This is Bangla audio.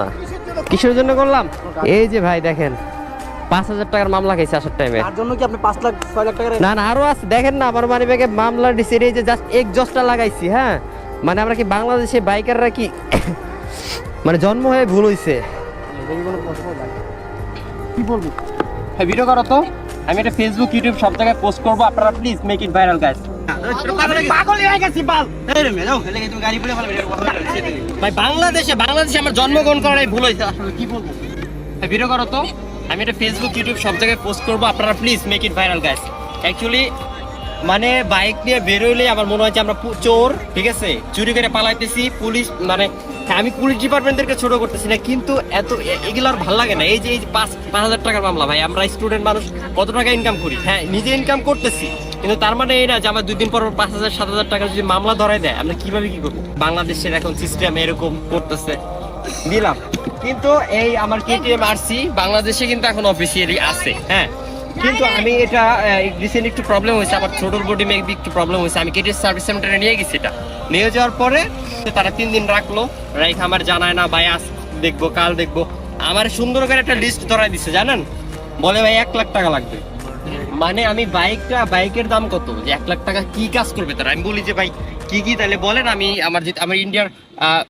না। কিসের জন্য করলাম? এই যে ভাই দেখেন পাঁচ হাজার টাকার মামলা খাইছে আসার টাইমে তার জন্য কি আপনি পাঁচ লাখ ছয় লাখ টাকা না না আরও আছে দেখেন না আমার মানি ব্যাগে মামলা দিছে এই যে জাস্ট এক জসটা লাগাইছি হ্যাঁ? মানে আমরা কি বাংলাদেশে বাইকাররা কি মানে জন্ম হয়ে ভুল হইছে? কি বলব? হ্যাঁ ভিডিও করো তো। আমি এটা ফেসবুক ইউটিউব সব জায়গায় পোস্ট করব আপনারা please make it viral guys ভাই বাংলাদেশে বাংলাদেশে আমার জন্মগ্রহণ করাই ভুল হয়েছে। আসলে কি বলব? হ্যাঁ, ভিডিও করো তো। আমি এটা ফেসবুক ইউটিউব সব জায়গায় পোস্ট করব। আপনারা please make it viral guys actually মানে বাইক নিয়ে বেরোলে আমার মনে হয় যে আমরা চোর ঠিক আছে? চুরি করে পালাইতেছি পুলিশ মানে আমি পুলিশ ডিপার্টমেন্টদেরকে ছোট করতেছি না কিন্তু এত এগুলো আর ভালো লাগে না। এই যে এই পাঁচ পাঁচ হাজার টাকার মামলা ভাই আমরা স্টুডেন্ট মানুষ কত টাকা ইনকাম করি? হ্যাঁ নিজে ইনকাম করতেছি। কিন্তু তার মানে এই না যে আমার দুই দিন পর পাঁচ হাজার, সাত হাজার টাকা যদি মামলা ধরাই দেয়, আমরা কীভাবে কি করব? বাংলাদেশের এখন সিস্টেম এরকম করতেছে। দিলাম। কিন্তু এই আমার কেটিএম আরসি বাংলাদেশে কিন্তু এখন অফিসিয়ালি আছে। হ্যাঁ। কিন্তু আমি এটা রিসেন্ট একটু প্রবলেম হয়েছে আমার ছোটর বডি মেবি একটু প্রবলেম হয়েছে। আমি কেটিএম সার্ভিস সেন্টারে নিয়ে গেছি এটা। নিয়ে যাওয়ার পরে তারা তিন দিন রাখল। রাইখ আমার জানায় না, ভাই, আজ দেখব, কাল দেখব। আমার সুন্দর করে একটা লিস্ট ধরাই দিছে, জানেন? বলে, ভাই, এক লাখ টাকা লাগবে। মানে আমি বাইকটা, বাইকের দাম কত? যে এক লাখ টাকা কি কাজ করবে তারা? আমি বলি যে ভাই, কি কি তাহলে বলেন, আমি আমার যে আমার ইন্ডিয়ার